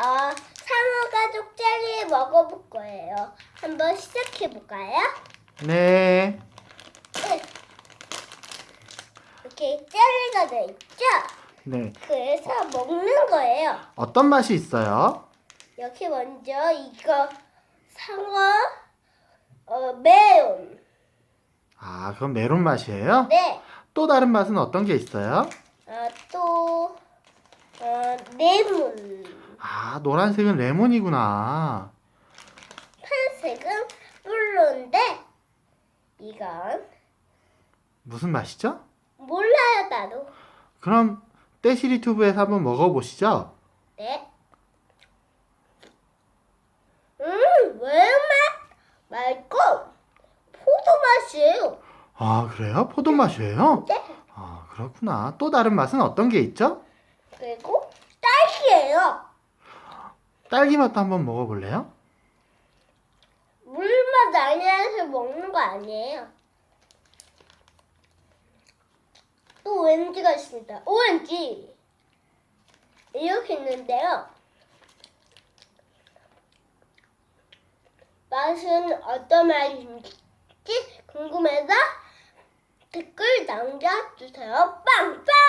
어, 상어가족 젤리 먹어볼 거예요. 한번 시작해 볼까요? 네. 이렇게 젤리가 돼 있죠? 네. 그래서 먹는 거예요. 어떤 맛이 있어요? 여기 먼저 이거 상어 어, 매운 아, 그건 메론 맛이에요? 네. 또 다른 맛은 어떤 게 있어요? 어, 또 어, 레몬 아, 노란색은 레몬이구나. 파란색은 블루인데 이건 무슨 맛이죠? 몰라요 나도. 그럼 떼시리 튜브에서 한번 먹어보시죠. 네. 음, 왜맛 말고 포도 맛이에요. 아, 그래요? 포도 맛이에요? 네. 아, 그렇구나. 또 다른 맛은 어떤 게 있죠? 그리고 딸기예요. 딸기 맛도 한번 먹어볼래요? 물맛 아니라서 먹는 거 아니에요. 또 오렌지가 있습니다. 오렌지. 이렇게 있는데요. 맛은 어떤 맛인지 궁금해서 댓글 남겨주세요. 빵빵!